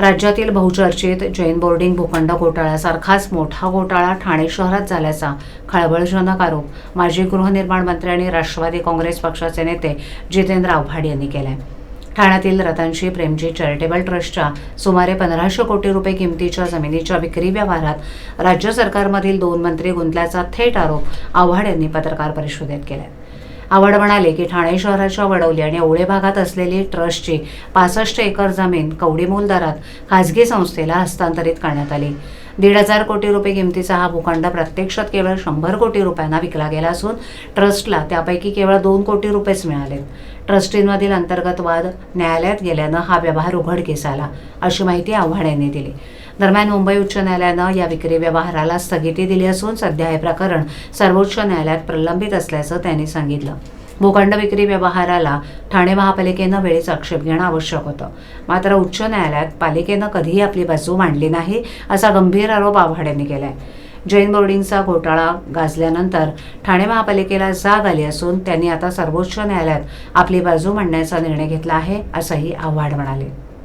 राज्यातील बहुचर्चित जैन बोर्डिंग भूखंड घोटाळ्यासारखाच मोठा घोटाळा ठाणे शहरात झाल्याचा खळबळजनक आरोप माजी गृहनिर्माण मंत्री आणि राष्ट्रवादी काँग्रेस पक्षाचे नेते जितेंद्र आव्हाड यांनी केलाय. ठाण्यातील रतनशी प्रेमजी चॅरिटेबल ट्रस्टच्या सुमारे पंधराशे कोटी रुपये किमतीच्या जमिनीच्या विक्री व्यवहारात राज्य सरकारमधील दोन मंत्री गुंतल्याचा थेट आरोप आव्हाड यांनी पत्रकार परिषदेत केलाय. आवड म्हणाले की ठाणे शहराच्या वडवली आणि ओळे भागात असलेली ट्रस्टची पासष्ट एकर जमीन कवडीमोल दरात खासगी संस्थेला हस्तांतरित करण्यात आली. दीड हजार कोटी रुपये किमतीचा हा भूखंड प्रत्यक्षात केवळ शंभर कोटी रुपयांना विकला गेला असून ट्रस्टला त्यापैकी केवळ दोन कोटी रुपयेच मिळाले. ट्रस्टींमधील अंतर्गत वाद न्यायालयात गेल्यानं हा व्यवहार उघडकीस आला अशी माहिती आव्हाड यांनी दिली. दरम्यान मुंबई उच्च न्यायालयानं या विक्री व्यवहाराला स्थगिती दिली असून सध्या हे प्रकरण सर्वोच्च न्यायालयात प्रलंबित असल्याचं त्यांनी सांगितलं. भूखंड विक्री व्यवहाराला ठाणे महापालिकेनं वेळीच आक्षेप घेणं आवश्यक होतं. मात्र उच्च न्यायालयात पालिकेनं कधीही आपली बाजू मांडली नाही असा गंभीर आरोप आव्हाड यांनी केलाय. जैन बोर्डिंगचा घोटाळा गाजल्यानंतर ठाणे महापालिकेला जाग आली असून त्यांनी आता सर्वोच्च न्यायालयात आपली बाजू मांडण्याचा निर्णय घेतला आहे असंही आव्हाड म्हणाले.